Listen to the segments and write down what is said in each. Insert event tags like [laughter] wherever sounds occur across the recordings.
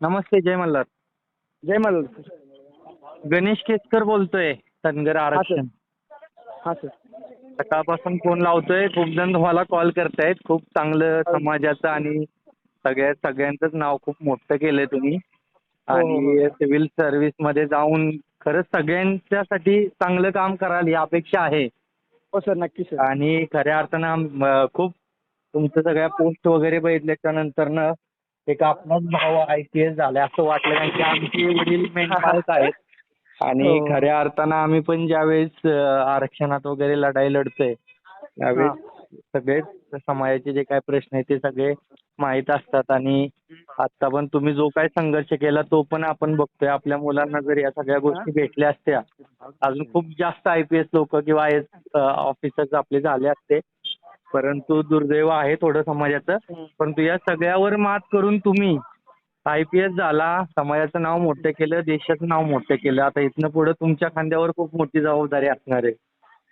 नमस्ते जय मल्हार. जय मल्हार गणेश केसकर बोलतोय धनगर आरक्षण. हां सर. सकाळपासून फोन लावतोय खूप जण तुम्हाला कॉल करतायत खूप चांगलं समाजाचं आणि सगळ्या सगळ्यांचंच नाव खूप मोठं केलंय तुम्ही. हो, हो, आणि सिव्हिल सर्व्हिसमध्ये जाऊन खरंच सगळ्यांच्यासाठी चांगलं काम कराल ही अपेक्षा आहे. हो सर नक्की सर. आणि खऱ्या अर्थानं आम- अं, खूप तुमचं सगळ्या पोस्ट वगैरे बघितल्याच्या नंतरनं एक आपलाच भाव आय पी एस झालाय असं वाटलं कारण की आमचे वडील मेंढपाळच [laughs] आहेत. आणि हो. खऱ्या अर्थानं आम्ही पण ज्यावेळेस अं, आरक्षणात वगैरे लढाई लढतोय त्यावेळेस सगळेच समाजाचे जे काय प्रश्न आहेत ते सगळे माहीत असतात आणि आता पण तुम्ही जो काय संघर्ष केला तो पण आपण बघतोय. आपल्या मुलांना जर या सगळ्या गोष्टी भेटल्या असत्या अजून खूप जास्त आय पी एस लोक किंवा आय एस ऑफिसर्स आपले झाले असते. परंतु दुर्दैव आहे थोडं समाजाचं. परंतु या सगळ्यावर मात करून तुम्ही आय पी एस झाला समाजाचं नाव मोठं केलं देशाचं नाव मोठं केलं. आता इथनं पुढे तुमच्या खांद्यावर खूप मोठी जबाबदारी असणार आहे.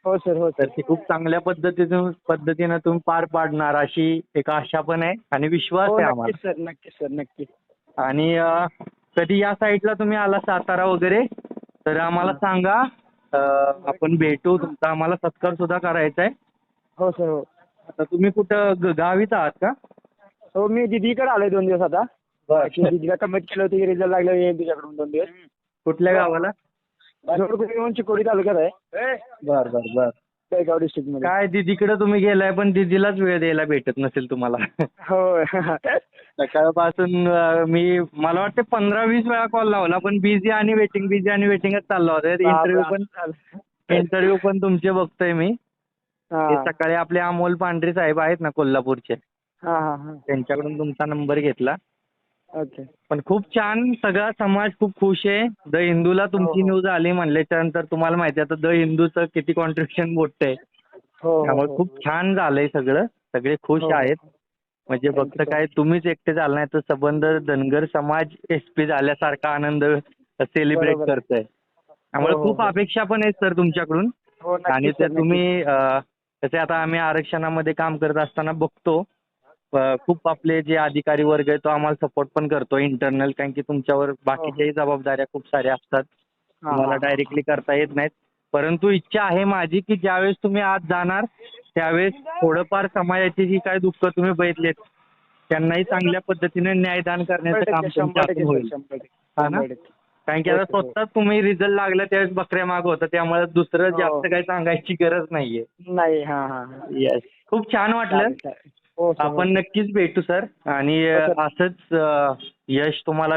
हो सर हो सर. ती खूप चांगल्या पद्धतीनं पद्धतीनं तुम्ही पार पाडणार अशी एक आशा पण आहे आणि विश्वास हो आहे नक्की आम्हाला. सर नक्की सर नक्की आणि कधी या साईडला तुम्ही आला सातारा वगैरे तर आम्हाला सांगा आपण भेटू तुमचा आम्हाला सत्कार सुद्धा करायचा आहे. हो सर हो. आता तुम्ही कुठं ग- गावीच आहात का? हो मी दीदीकडे आलोय दोन दिवस आता. Actually दीदीला कमिट केलं होतं की रिझल्ट लागलं येईन तुझ्याकडून दोन दिवस. कुठल्या गावाला? जोडकुडी येऊन चिकोडी तालुक्यात आहे. बर बर बर. बेळगाव डिस्ट्रिक्टमध्ये. काय दीदीकडे तुम्ही गेलाय पण दीदीलाच वेळ द्यायला भेटत नसेल तुम्हाला. हो. सकाळपासून अं, मी मला वाटतं पंधरा वीस वेळा कॉल लावला पण बिझी आणि वेटिंग बिझी आणि वेटिंगच चालला होता. इंटरव्ह्यू पण इंटरव्ह्यू पण तुमचे बघतोय मी. हा ते सकाळी आपले अमोल पांढरे साहेब आहेत ना कोल्हापूरचे हा हा हा त्यांच्याकडून तुमचा नंबर घेतला ओके पण खूप छान सगळा समाज खूप खुश आहे द हिंदूला तुमची हो, हो. न्यूज आली म्हणल्याच्या नंतर तुम्हाला माहिती आहे आता द हिंदूचं किती कॉन्ट्रिब्युशन मोठं आहे हो त्यामुळे हो खूप छान झालंय सगळं सगळे खुश हो. आहेत म्हणजे Thank you, फक्त. काय तुम्हीच एकटे झाला नाही तर सबंध धनगर समाज एस पी झाल्यासारखा आनंद सेलिब्रेट बरोबर. करतोय त्यामुळे हो, हो, खूप हो. अपेक्षा पण आहेत सर तुमच्याकडून हो नक्की आणि sir, ते नक्की. तुम्ही अं, कसे आता आम्ही आरक्षणामध्ये काम करत असताना बघतो. खूप आपले जे अधिकारी वर्ग आहे तो आम्हाला सपोर्ट पण करतो इंटरनल कारण की तुमच्यावर बाकीच्याही जबाबदाऱ्या खूप साऱ्या असतात. तुम्हाला. डायरेक्टली करता येत नाहीत. परंतु इच्छा आहे माझी की ज्यावेळेस तुम्ही आज जाणार त्यावेळेस थोडंफार समाजाची जी काय दुःख तुम्ही बघितलेत त्यांनाही चांगल्या पद्धतीने न्यायदान करण्याचं काम होईल. कारण की आता. स्वतः तुम्ही रिझल्ट लागला त्यावेळेस बकऱ्या माग होता त्यामुळे दुसरं हो. जास्त काही सांगायची गरज नाहीये नाही हा हा. येस खूप छान वाटलं. हो हो, आपण. नक्कीच भेटू सर आणि. असंच यश तुम्हाला